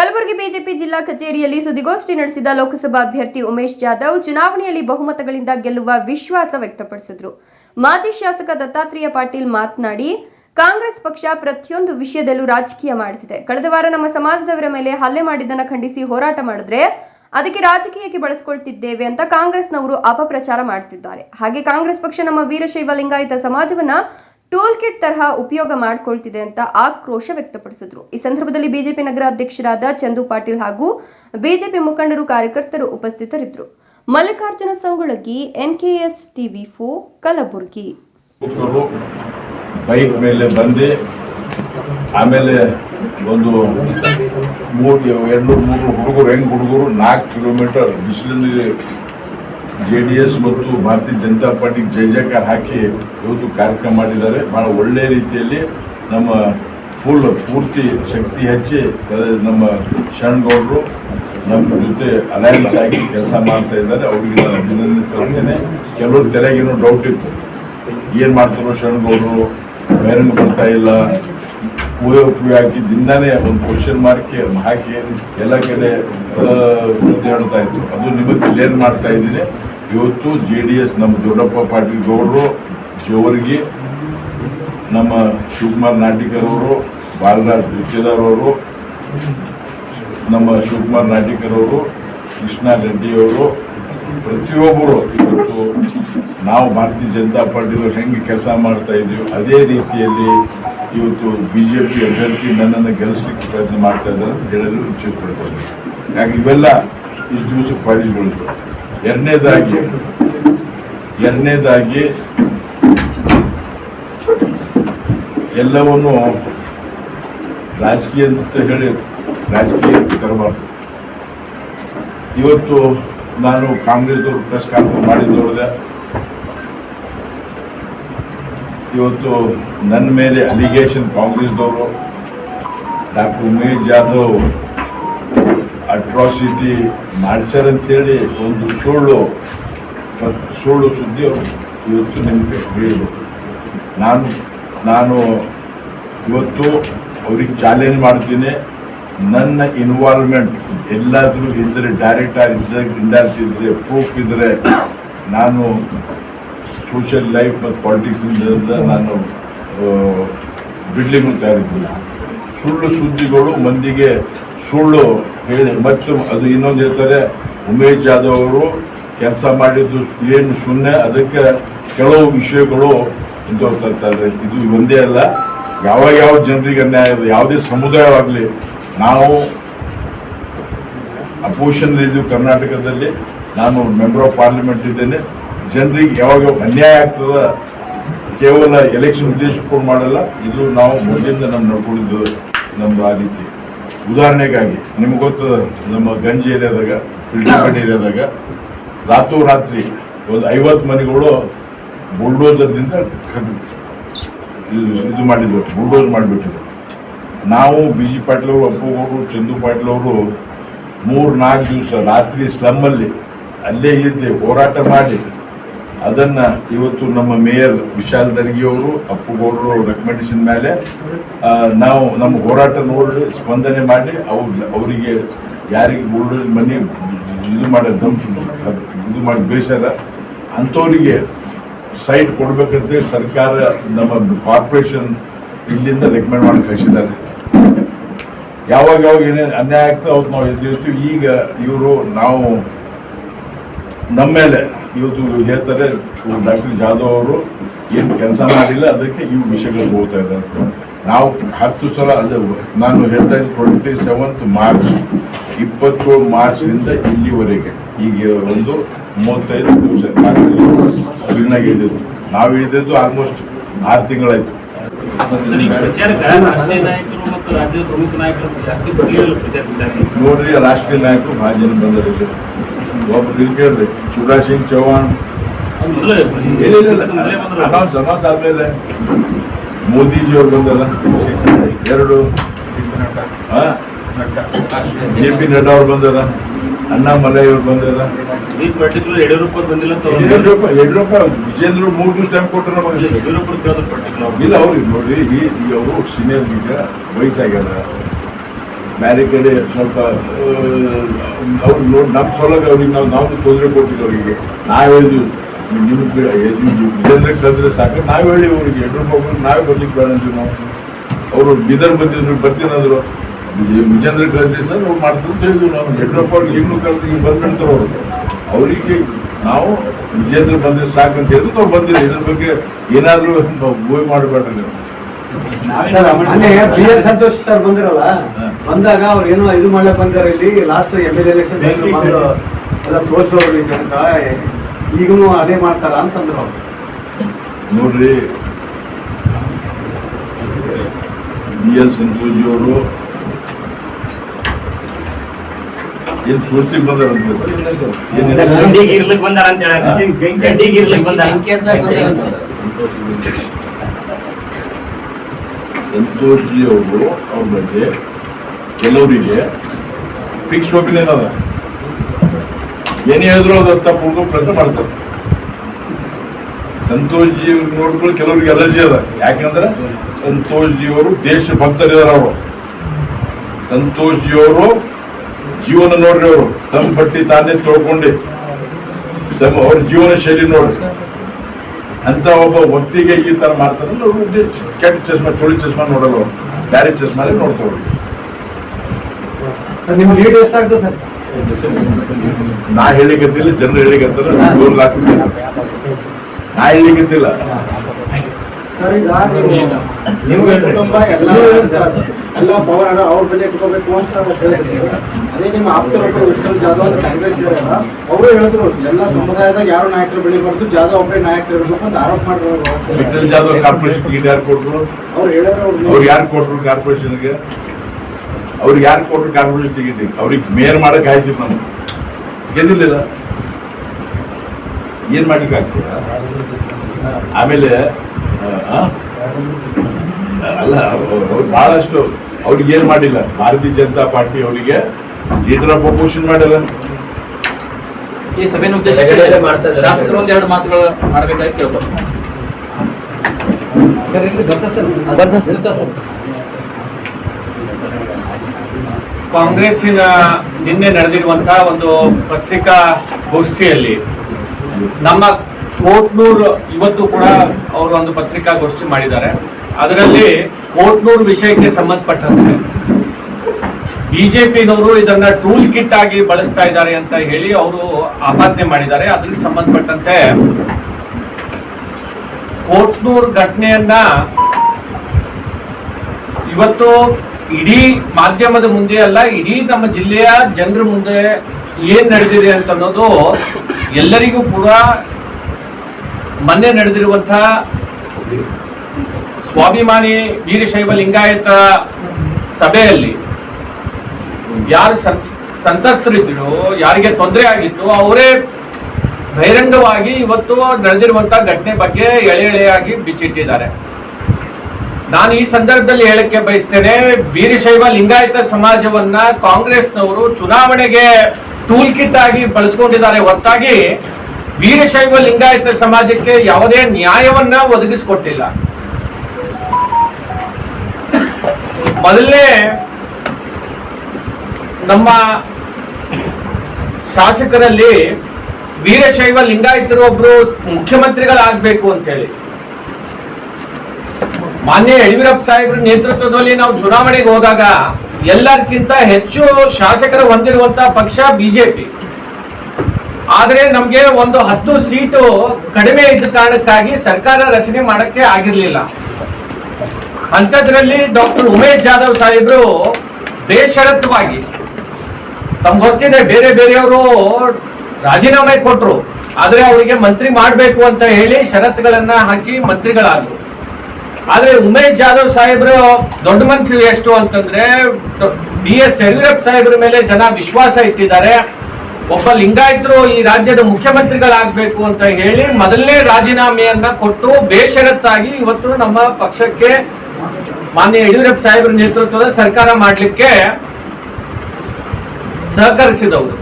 Kalaburagi BJP ಜಿಲ್ಲಾ ಕಚೇರಿಯಲ್ಲಿ ಸುದ್ದಿಗೋಷ್ಠಿ ನಡೆಸಿದ ಲೋಕಸಭಾ ಅಭ್ಯರ್ಥಿ ಉಮೇಶ್ ಜಾಧವ್ ಚುನಾವಣೆಯಲ್ಲಿ ಬಹುಮತಗಳಿಂದ ಗೆಲ್ಲುವ ವಿಶ್ವಾಸ ವ್ಯಕ್ತಪಡಿಸಿದರು. ಮಾಜಿ ಶಾಸಕ ದತ್ತಾತ್ರೇಯ ಪಾಟೀಲ್ ಮಾತನಾಡಿ, ಕಾಂಗ್ರೆಸ್ ಪಕ್ಷ ಪ್ರತಿಯೊಂದು ವಿಷಯದಲ್ಲೂ ರಾಜಕೀಯ ಮಾಡುತ್ತಿದೆ ಕಳೆದ ವಾರ ನಮ್ಮ ಸಮಾಜದವರ ಮೇಲೆ ಹಲ್ಲೆ ಮಾಡಿದ್ದನ್ನು ಖಂಡಿಸಿ ಹೋರಾಟ ಮಾಡಿದ್ರೆ ಅದಕ್ಕೆ ರಾಜಕೀಯಕ್ಕೆ ಬಳಸ್ಕೊಳ್ತಿದ್ದೇವೆ ಅಂತ ಕಾಂಗ್ರೆಸ್ನವರು ಅಪಪ್ರಚಾರ ಮಾಡ್ತಿದ್ದಾರೆ. ಹಾಗೆ ಕಾಂಗ್ರೆಸ್ ಪಕ್ಷ ನಮ್ಮ ವೀರಶೈವ ಲಿಂಗಾಯತ ಸಮಾಜವನ್ನ ಟೂಲ್ ಕಿಟ್ ತರಹ ಉಪಯೋಗ ಮಾಡ್ಕೊಳ್ತಿದೆ ಅಂತ ಆಕ್ರೋಶ ವ್ಯಕ್ತಪಡಿಸಿದ್ರು. ಈ ಸಂದರ್ಭದಲ್ಲಿ ಬಿಜೆಪಿ ನಗರ ಅಧ್ಯಕ್ಷರಾದ ಚಂದು ಪಾಟೀಲ್ ಹಾಗೂ ಬಿಜೆಪಿ ಮುಖಂಡರು ಕಾರ್ಯಕರ್ತರು ಉಪಸ್ಥಿತರಿದ್ದರು. ಮಲ್ಲಿಕಾರ್ಜುನ ಸಂಗುಳಗಿ ಎನ್ಕೆಎಸ್ ಟಿವಿ ಫೋ ಕಲಬುರಗಿ. ಬೈಕ್ ಮೇಲೆ ಬಂದು, ಆಮೇಲೆ ಒಂದು ಮೂರು, ಎರಡು, ಮೂರು ಹುಡುಗರು ಹೆಂಗ್ ಹುಡುಗರು ನಾಲ್ಕು ಕಿಲೋಮೀಟರ್ ಬಿಸಿಲಿನಲ್ಲಿ ಜೆ ಡಿ ಎಸ್ ಮತ್ತು ಭಾರತೀಯ ಜನತಾ ಪಾರ್ಟಿ ಜಯ ಜಯಕಾರ ಹಾಕಿ ಇವತ್ತು ಕಾರ್ಯಕ್ರಮ ಮಾಡಿದ್ದಾರೆ. ಭಾಳ ಒಳ್ಳೆಯ ರೀತಿಯಲ್ಲಿ ನಮ್ಮ ಫುಲ್ ಪೂರ್ತಿ ಶಕ್ತಿ ಹಚ್ಚಿ ನಮ್ಮ ಶರಣಗೌಡರು ನಮ್ಮ ಜೊತೆ ಅಲಯನ್ಸ್ ಆಗಿ ಕೆಲಸ ಮಾಡ್ತಾ ಇದ್ದಾರೆ. ಅವರಿಗೆ ನಾನು ಅಭಿನಂದನೆ ಸಲ್ಲಿಸ್ತೇನೆ. ಕೆಲವರು ತೆರೆಗೇನೋ ಡೌಟ್ ಇತ್ತು. ಏನು ಮಾಡ್ತಾರೋ ಶರಣಗೌಡರು ಬೇರೆನೂ ಬರ್ತಾ ಇಲ್ಲ. ಪೂಯ ಪೂಯ ಹಾಕಿ ದಿನಾನೇ ಒಂದು ಕ್ವಶನ್ ಮಾರ್ಕ್ ಹಾಕಿ ಎಲ್ಲ ಕಡೆ ಹೇಳ್ತಾ ಇತ್ತು ಅದು ನಿಮಗೆ ಕ್ಲಿಯರ್ ಮಾಡ್ತಾ ಇದ್ದೀನಿ. ಇವತ್ತು ಜೆ ಡಿ ಎಸ್ ನಮ್ಮ ದೊಡ್ಡಪ್ಪ ಪಾಟೀಲ್ ಗೌಡರು ಜೋವರ್ಗಿ, ನಮ್ಮ ಶಿವಕುಮಾರ್ ನಾಟಿಕರ್ ಅವರು ಬಾಲರಾಜ್ ಅವರು ನಮ್ಮ ಶಿವಕುಮಾರ್ ನಾಟಿಕರ್ ಅವರು ಕೃಷ್ಣ ರೆಡ್ಡಿ ಅವರು ಪ್ರತಿಯೊಬ್ಬರು ಇವತ್ತು ನಾವು ಭಾರತೀಯ ಜನತಾ ಪಾರ್ಟಿಯವರು ಹೆಂಗೆ ಕೆಲಸ ಮಾಡ್ತಾ ಇದ್ದೀವಿ, ಅದೇ ರೀತಿಯಲ್ಲಿ ಇವತ್ತು ಬಿ ಜೆ ಪಿ ಅಭ್ಯರ್ಥಿ ನನ್ನನ್ನು ಗೆಲ್ಲಿಸಲಿಕ್ಕೆ ಪ್ರಯತ್ನ ಮಾಡ್ತಾ ಇದ್ದಾರೆ ಅಂತ ಹೇಳಲು ಇಚ್ಛೆ ಪಡ್ತೀನಿ ಯಾಕೆ ಇವೆಲ್ಲ ಇಷ್ಟು ದಿವಸ ಪಾಲಿಸ್ಕೊಳ್ತು ಎರಡನೇದಾಗಿ ಎರಡನೇದಾಗಿ ಎಲ್ಲವನ್ನು ರಾಜಕೀಯ ಅಂತ ಹೇಳಿ ರಾಜಕೀಯ ತರಬಾರ್ದು. ಇವತ್ತು ನಾನು ಕಾಂಗ್ರೆಸ್ದವ್ರು ಪ್ರೆಸ್ ಕಾನ್ಫರೆನ್ಸ್ ಮಾಡಿದ್ದವ್ರದೆ ಇವತ್ತು ನನ್ನ ಮೇಲೆ ಅಲಿಗೇಷನ್ ಕಾಂಗ್ರೆಸ್ದವರು. ಡಾಕ್ಟರ್ ಉಮೇಶ್ ಜಾಧವ್ ಅಟ್ರಾಸಿಟಿ ಮಾಡ್ಸ್ಯಾರಂತೇಳಿ ಒಂದು ಸುಳ್ಳು ಸುಳ್ಳು ಸುದ್ದಿ ಇವತ್ತು ನಿಮಗೆ ಹೇಳಿದರು ನಾನು ನಾನು ಇವತ್ತು ಅವ್ರಿಗೆ ಚಾಲೆಂಜ್ ಮಾಡ್ತೀನಿ. ನನ್ನ ಇನ್ವಾಲ್ವ್ಮೆಂಟ್ ಎಲ್ಲಾದರೂ ಇದ್ದರೆ ಡೈರೆಕ್ಟ್ ಆಗಿದ್ದರೆ ಇಂಡೈರೆಕ್ಟ್ ಇದ್ದರೆ ಪ್ರೂಫ್ ಇದ್ದರೆ ನಾನು ಸೋಷಿಯಲ್ ಲೈಫ್ ಮತ್ತು ಪಾಲಿಟಿಕ್ಸಿಂದ ನಾನು ಬಿಡ್ಲಿಂಗ್ ತಯಾರಿದ್ದಿಲ್ಲ ಸುಳ್ಳು ಸುದ್ದಿಗಳು ಮಂದಿಗೆ ಸುಳ್ಳು ಹೇಳಿ ಮತ್ತು ಅದು ಇನ್ನೊಂದು ಹೇಳ್ತಾರೆ, ಉಮೇಶ್ ಜಾಧವ್ ಅವರು ಕೆಲಸ ಮಾಡಿದ್ದು ಏನು ಸುಮ್ಮನೆ ಅದಕ್ಕೆ ಕೆಲವು ವಿಷಯಗಳು ತರ್ತಾರೆ ಇದು ಒಂದೇ ಅಲ್ಲ, ಯಾವ ಯಾವ ಜನರಿಗೆ ಅನ್ಯಾಯ ಯಾವುದೇ ಸಮುದಾಯವಾಗಲಿ, ನಾವು ಅಪೋಸಿಷನ್ ಇದ್ದೀವಿ ಕರ್ನಾಟಕದಲ್ಲಿ, ನಾನು ಮೆಂಬರ್ ಆಫ್ ಪಾರ್ಲಿಮೆಂಟ್ ಇದ್ದೇನೆ. ಜನರಿಗೆ ಯಾವಾಗ ಅನ್ಯಾಯ ಆಗ್ತದ, ಕೇವಲ ಎಲೆಕ್ಷನ್ ಉದ್ದೇಶಕ್ಕೂ ಮಾಡಲ್ಲ, ಇದು ನಾವು ಮೊದಲಿಂದ ನಮ್ಮ ನಡ್ಕೊಂಡಿದ್ದು ನಮ್ಮ ಆ ರೀತಿ. ಉದಾಹರಣೆಗಾಗಿ, ನಿಮ್ಗೆ ಗೊತ್ತದ ನಮ್ಮ ಗಂಜಿ ಏರಿಯಾದಾಗ ಫಿಲ್ಟರ್ ಏರಿಯಾದಾಗ ರಾತ್ರೋರಾತ್ರಿ ಒಂದು ಐವತ್ತು ಮನೆಗಳು ಬುಲ್ಡೋಸರ್ದಿಂದ ಇದು ಮಾಡಿದ್ರು, ಬುಲ್ಡೋಸ್ ಮಾಡಿಬಿಟ್ಟಿದ್ರು. ನಾವು ಬಿ ಜಿ ಪಾಟೀಲ್ ಅವರು ಅಪ್ಪುಗೌಡರು, ಚಂದು ಪಾಟೀಲ್ ಅವರು ಮೂರು ನಾಲ್ಕು ದಿವಸ ರಾತ್ರಿ ಸ್ಲಮ್ಮಲ್ಲಿ ಅಲ್ಲೇ ಇದ್ದು ಹೋರಾಟ ಮಾಡಿ ಅದನ್ನು ಇವತ್ತು ನಮ್ಮ ಮೇಯರ್ ವಿಶಾಲ್ ದರ್ಗಿ ಅವರು ಅಪ್ಪುಗೌಡರು ರೆಕಮೆಂಡೇಶನ್ ಮೇಲೆ ನಾವು ನಮ್ಮ ಹೋರಾಟ ನೋಡಿ ಸ್ಪಂದನೆ ಮಾಡಿ ಅವ್ರ, ಅವರಿಗೆ ಯಾರಿಗೆ ಬೋರ್ಡ್ ಮನೆ ಇದು ಮಾಡಿ ಧ್ವಂಸ ಇದು ಮಾಡಿ ಬೇಸಾರ ಅಂಥವರಿಗೆ ಸೈಟ್ ಕೊಡ್ಬೇಕಂತ ಸರ್ಕಾರ ನಮ್ಮ ಕಾರ್ಪೊರೇಷನ್ ಇಲ್ಲಿಂದ ರೆಕಮೆಂಡ್ ಮಾಡಿ ಕಳಿಸಿದ್ದಾರೆ. ಯಾವಾಗ ಯಾವಾಗ ಏನೇನು ಅನ್ಯಾಯ ಆಗ್ತದೆ ಅವತ್ತು ನಾವು ಎದ್ದಿರ್ತೀವಿ ಈಗ ಇವರು ನಾವು ನಮ್ಮ ಮೇಲೆ ಇವತ್ತು ಹೇಳ್ತಾರೆ ಡಾಕ್ಟರ್ ಜಾಧವ್ ಅವರು ಏನು ಕೆಲಸ ಮಾಡಿಲ್ಲ ಅದಕ್ಕೆ ಇವು ವಿಷಯಗಳು ಹೋಗ್ತಾ ಇದ್ದಾರೆ ನಾವು ಹತ್ತು ಸಲ ಅದು ನಾನು ಹೇಳ್ತಾ ಇದ್ದೆ ಟ್ವೆಂಟಿ ಸೆವೆಂತ್ ಮಾರ್ಚ್ ಇಪ್ಪತ್ತೇಳು ಮಾರ್ಚ್ನಿಂದ ಇಲ್ಲಿವರೆಗೆ ಈಗ ಒಂದು ಮೂವತ್ತೈದು ದಿವಸ ಬಿಲ್ನಾಗ ಇಳಿದಿದ್ದು ನಾವು ಇಳಿದಿದ್ದು ಆಲ್ಮೋಸ್ಟ್ ಆರು ತಿಂಗಳಾಯ್ತು. ನೋಡ್ರಿ ರಾಷ್ಟ್ರೀಯ ನಾಯಕರು ಭಾಳ ಜನ ಬಂದರು ಇಲ್ಲಿ ಕೇಳ್ರಿ ಶಿವರಾಜ್ ಸಿಂಗ್ ಚೌಹಾಣ್ ಅನೌನ್ಸ್ ಅನೌನ್ಸ್ ಆದ್ಮೇಲೆ ಮೋದಿಜಿ ಅವ್ರು ಬಂದಲ್ಲ ಎರಡು. ಜೆ ಪಿ ನಡ್ಡಾ ಅವ್ರು ಬಂದಲ್ಲ ಅಣ್ಣಾಮಲೈ ಅವ್ರು ಪರ್ಟಿಕ್ಯುಲರ್ ಯಡಿಯೂರಪ್ಪ ಬಂದಿಲ್ಲ ಯಡಿಯೂರಪ್ಪ ಯಡಿಯೂರಪ್ಪ ವಿಜೇಂದ್ರ ಮೂರು ದಿವಸ ಟೈಮ್ ಕೊಟ್ಟರು ನಮಗೆ. ಯಡಿಯೂರಪ್ಪ ಇಲ್ಲ ಅವ್ರಿಗೆ ನೋಡ್ರಿ ಈ ಅವರು ಸೀನಿಯರ್ ಈಗ ವಯಸ್ಸಾಗ್ಯದ ಬೇರೆ ಕಡೆ ಸ್ವಲ್ಪ ಅವ್ರು ನೋಡಿ ನಮ್ಮ ಸೊಲಗ ಅವ್ರಿಗೆ ನಾವು ನಾವು ತೊಂದರೆ ಕೊಟ್ಟಿದ್ದು ಅವರಿಗೆ. ನಾವು ಹೇಳಿದ್ವಿ ನಿಮ್ಗೆ ಜನರಿಗೆ ತಂದರೆ ಸಾಕು. ನಾವು ಹೇಳಿ ಅವ್ರಿಗೆ ಯಡಿಯೂರಪ್ಪ ಅವ್ರಿಗೆ ನಾವೇ ಬರ್ಲಿಕ್ಕೆ ಬೇಡ ಅಂತೀವಿ ನಾವು. ಅವರು ಬೀದರ್ ಬಂದಿದ್ರು ಬರ್ತೀನಂದ್ರು ವಿಜೇಂದ್ರ ಕಲ್ತಿ ಸರ್ ಅವ್ರು ಮಾಡ್ತಾರೆ ಅಂತ ಹೇಳಿದ್ವಿ ನಾವು. ಯಡಿಯೂರಪ್ಪ ಅವ್ರಿಗೆ ಇನ್ನೂ ಕಲ್ತು ಈಗ ಬಂದ್ಬಿಡ್ತಾರೆ ಅವರು. ಅವರಿಗೆ ನಾವು ವಿಜೇಂದ್ರ ಬಂದ್ರೆ ಸಾಕು ಅಂತ ಹೇಳಿದ್ರು ಅವ್ರು ಬಂದಿಲ್ಲ. ಇದ್ರ ಬಗ್ಗೆ ಏನಾದರೂ ಮೂವಿ ಮಾಡಬೇಡ್ರಿ ನೀವು. ಸಂತೋಷ್ ಸರ್ ಬಂದಿರಲ್ಲ? ಬಂದಾಗ ಅವ್ರು ಏನೋ ಇದು ಮಾಡಕ್ ಬಂದಾರ ಇಲ್ಲಿ. ಲಾಸ್ಟ್ ಎಂ ಎಲ್ ಎಲೆಕ್ಷನ್ ಬಂದು ಎಲ್ಲ ಸೋಲ್ಸೋರು ಅಂತ ಈಗೂ ಅದೇ ಮಾಡ್ತಾರ ಅಂತಂದ್ರು ಅವ್ರು. ನೋಡ್ರಿ. ಬಿ ಎಲ್ ಸಂತೋಷಿ ಅವರು ಏನ್ ಸೂಚಿ ಬಂದಾರ ಅಂತ ಹೇಳಿ. ಗಂಡಿಗೆ ಬಂದಾರ. ಸಂತೋಷ್ ಜಿ ಅವರು ಅವ್ರ ಬಗ್ಗೆ ಕೆಲವರಿಗೆ ಫಿಕ್ಸ್ ಒಪಿನಿಯನ್ ಅದ ಏನೇ ಹೇಳಿದ್ರು ಅದು ತಪ್ಪು ಪ್ರಯತ್ನ ಮಾಡ್ತಾರೆ. ಸಂತೋಷ್ ಜಿ ನೋಡ್ಕೊಂಡು ಕೆಲವರಿಗೆ ಅಲರ್ಜಿ ಅದ. ಯಾಕಂದ್ರೆ ಸಂತೋಷ್ ಜಿ ಅವರು ದೇಶ ಭಕ್ತರಿದಾರ ಅವರು. ಸಂತೋಷ್ ಜಿ ಅವರು ಜೀವನ ನೋಡ್ರಿ ಅವರು. ತಮ್ಮ ಬಟ್ಟಿ ತಾನೇ ತೊಳ್ಕೊಂಡು. ತಮ್ಮ ಅವ್ರ ಜೀವನ ಶೈಲಿ ನೋಡ್ರಿ. ಅಂತ ಒಬ್ಬ ವ್ಯಕ್ತಿಗೆ ಈ ತರ ಮಾಡ್ತಾರೆ ಕೆಟ್ಟ ಚಶ್ಮಾ ಚೋಳಿ ಚಶ್ಮಾ ನೋಡಲ್ಲ ಬೇರೆ ಬ್ಯಾರೆ ಚಶ್ಮಾನೇ ಎಷ್ಟು ಲೀಡ್ ಎಷ್ಟಾಗ್ತದೆ ಸರ್? ನಾ ಹೇಳಿಕತ್ತಿಲ್ಲ ಜನರು ಹೇಳಿಕತ್ತಾರ ಜೋರ್ ಹಾಕ್ಬಿಟ್ಟಿಲ್ಲ ನಾ ಹೇಳಿಕತ್ತಿಲ್ಲ ಸರ್ ಈಗ ನಿಮ್ಗೆ ನಿಮ್ಮ ಕುಟುಂಬ ಎಲ್ಲ ಎಲ್ಲ ಪವರ್ ಅವ್ರ ಬೆಲೆ ಇಟ್ಕೋಬೇಕು ಅಂತ ಅದೇ ನಿಮ್ಮ ಆಪ್ತರೊಬ್ಬರು ವಿಠಲ್ ಜಾಧವ್ ಅಂತ ಕಾಂಗ್ರೆಸ್ ಇರಲ್ಲ ಅವರು ಹೇಳಿದ್ರು ಎಲ್ಲ ಸಮುದಾಯದಾಗ ಯಾರು ನಾಯಕರು ಬೆಳಿಬಾರ್ದು ಜಾಧವ್ ಒಬ್ಬರೇ ನಾಯಕರು ಇರಬೇಕು ಅಂತ ಆರೋಪ ವಿಠಲ್ ಮಾಡಿದ್ರು ಜಾಧವ್ ಕಾರ್ಪೊರೇಷನ್ ಯಾರು ಕೊಟ್ರು. ಅವ್ರು ಹೇಳಿದ್ರು ಅವ್ರು ಯಾರು ಕೊಟ್ರು ಕಾರ್ಪೊರೇಷನ್ಗೆ ಅವ್ರಿಗೆ ಯಾರು ಕೊಟ್ಟರು ಕಾರ್ಪೊರೇಷನ್ ಟಿಕೆಟ್ ಅವ್ರಿಗೆ ಮೇಯರ್ ಮಾಡಕ್ಕೆ ಆಯ್ತು ನಾವು ಗೆದ್ದಿರ್ಲಿಲ್ಲ. ಏನು ಮಾಡ್ಲಿಕ್ಕೆ ಆಗ್ತದ ಆಮೇಲೆ? ಅಲ್ಲ ಅವ್ರು- ಭಾಳಷ್ಟು ಬಹಳಷ್ಟು ಅವ್ರಿಗೆ ಏನು ಮಾಡಿಲ್ಲ. ಭಾರತೀಯ ಜನತಾ ಪಾರ್ಟಿ ಅವರಿಗೆ ಲೀಡರ್ ಆಫ್ ಅಪೋಸಿಷನ್ ಮಾಡಿಲ್ಲ. ಈ ಸಭೆನ ಉದ್ದೇಶಿಸಿ ಶಾಸಕರು ಒಂದೆರಡು ಮಾತುಗಳು ಮಾಡಬೇಕಾಗಿ ಕೇಳ್ಬೋದು ಸರ್ ಇಲ್ಲಿ ಬರ್ತಾ ಸರ್ ಬರ್ತಾ ಸರ್ ಕಾಂಗ್ರೆಸ್ಸಿನ ನಿನ್ನೆ ನಡೆದಿರುವಂತಹ ಒಂದು ಪತ್ರಿಕಾ ಗೋಷ್ಠಿಯಲ್ಲಿ ನಮ್ಮ ಕೋಟ್ನೂರು, ಇವತ್ತು ಕೂಡ ಅವರು ಒಂದು ಪತ್ರಿಕಾಗೋಷ್ಠಿ ಮಾಡಿದ್ದಾರೆ. ಅದರಲ್ಲಿ ಕೋಟ್ನೂರು ವಿಷಯಕ್ಕೆ ಸಂಬಂಧಪಟ್ಟಂತೆ ಬಿಜೆಪಿನವರು ಇದನ್ನ ಟೂಲ್ ಕಿಟ್ ಆಗಿ ಬಳಸ್ತಾ ಇದ್ದಾರೆ ಅಂತ ಹೇಳಿ ಅವರು ಆಪಾದನೆ ಮಾಡಿದ್ದಾರೆ. ಅದಕ್ಕೆ ಸಂಬಂಧಪಟ್ಟಂತೆ ಕೋಟ್ನೂರ್ ಘಟನೆಯನ್ನ ಇವತ್ತು ಇಡೀ ಮಾಧ್ಯಮದ ಮುಂದೆ ಅಲ್ಲ, ಇಡೀ ನಮ್ಮ ಜಿಲ್ಲೆಯ ಜನರ ಮುಂದೆ ಏನ್ ನಡೆದಿದೆ ಅಂತ ಅನ್ನೋದು ಎಲ್ಲರಿಗೂ ಕೂಡ ಮೊನ್ನೆ ನಡೆದಿರುವಂತಹ ಸ್ವಾಭಿಮಾನಿ ವೀರಶೈವ ಲಿಂಗಾಯತ ಸಭೆಯಲ್ಲಿ ಯಾರು ಸಂತಸ್ತರಿದ್ರು ಯಾರಿಗೆ ತೊಂದರೆ ಆಗಿತ್ತು ಅವರೇ ಬಹಿರಂಗವಾಗಿ ಇವತ್ತು ನಡೆದಿರುವಂತಹ ಘಟನೆ ಬಗ್ಗೆ ಎಳೆ ಎಳೆಯಾಗಿ ಬಿಚ್ಚಿಟ್ಟಿದ್ದಾರೆ. ನಾನು ಈ ಸಂದರ್ಭದಲ್ಲಿ ಹೇಳಕ್ಕೆ ಬಯಸ್ತೇನೆ, ವೀರಶೈವ ಲಿಂಗಾಯತ ಸಮಾಜವನ್ನ ಕಾಂಗ್ರೆಸ್ನವರು ಚುನಾವಣೆಗೆ ಟೂಲ್ ಕಿಟ್ ಆಗಿ ಬಳಸ್ಕೊಂಡಿದ್ದಾರೆ. ಹೊರತಾಗಿ ವೀರಶೈವ ಲಿಂಗಾಯತ ಸಮಾಜಕ್ಕೆ ಯಾವುದೇ ನ್ಯಾಯವನ್ನ ಒದಗಿಸಿಕೊಟ್ಟಿಲ್ಲ. ಮೊದಲನೇ ನಮ್ಮ ಶಾಸಕರಲ್ಲಿ ವೀರಶೈವ ಲಿಂಗಾಯತರು ಒಬ್ರು ಮುಖ್ಯಮಂತ್ರಿಗಳಾಗಬೇಕು ಅಂತ ಹೇಳಿ. ಮಾನ್ಯ ಯಡಿಯೂರಪ್ಪ ಸಾಹೇಬ್ರ ನೇತೃತ್ವದಲ್ಲಿ ನಾವು ಚುನಾವಣೆಗೆ ಹೋದಾಗ ಎಲ್ಲರಿಗಿಂತ ಹೆಚ್ಚು ಶಾಸಕರು ಹೊಂದಿರುವಂತ ಪಕ್ಷ ಬಿಜೆಪಿ. ಆದ್ರೆ ನಮ್ಗೆ ಒಂದು ಹತ್ತು ಸೀಟು ಕಡಿಮೆ ಇದ್ದ ಕಾರಣಕ್ಕಾಗಿ ಸರ್ಕಾರ ರಚನೆ ಮಾಡಕ್ಕೆ ಆಗಿರ್ಲಿಲ್ಲ. ಅಂಥದ್ರಲ್ಲಿ ಡಾಕ್ಟರ್ ಉಮೇಶ್ ಜಾಧವ್ ಸಾಹೇಬ್ರು ಬೇಷರತ್ವಾಗಿ ತಮ್ಗೆ ಗೊತ್ತಿದೆ ಬೇರೆ ಬೇರೆಯವರು ರಾಜೀನಾಮೆ ಕೊಟ್ರು, ಆದ್ರೆ ಅವರಿಗೆ ಮಂತ್ರಿ ಮಾಡಬೇಕು ಅಂತ ಹೇಳಿ ಷರತ್ತುಗಳನ್ನ ಹಾಕಿ ಮಂತ್ರಿಗಳಾದ್ರು. ಆದ್ರೆ ಉಮೇಶ್ ಜಾಧವ್ ಸಾಹೇಬ್ರು ದೊಡ್ಡ ಮನಸ್ಸು ಎಷ್ಟು ಅಂತಂದ್ರೆ ಬಿ ಎಸ್ ಯಡಿಯೂರಪ್ಪ ಸಾಹೇಬ್ರ ಮೇಲೆ ಜನ ವಿಶ್ವಾಸ ಇಟ್ಟಿದ್ದಾರೆ. ಒಬ್ಬ ಲಿಂಗಾಯತರು ಈ ರಾಜ್ಯದ ಮುಖ್ಯಮಂತ್ರಿಗಳಾಗಬೇಕು ಅಂತ ಹೇಳಿ ಮೊದಲನೇ ರಾಜೀನಾಮೆಯನ್ನ ಕೊಟ್ಟು ಬೇಷರತ್ತಾಗಿ ಇವತ್ತು ನಮ್ಮ ಪಕ್ಷಕ್ಕೆ ಮಾನ್ಯ ಯಡಿಯೂರಪ್ಪ ಸಾಹೇಬ್ರ ನೇತೃತ್ವದ ಸರ್ಕಾರ ಮಾಡಲಿಕ್ಕೆ ಸಹಕರಿಸಿದವರು.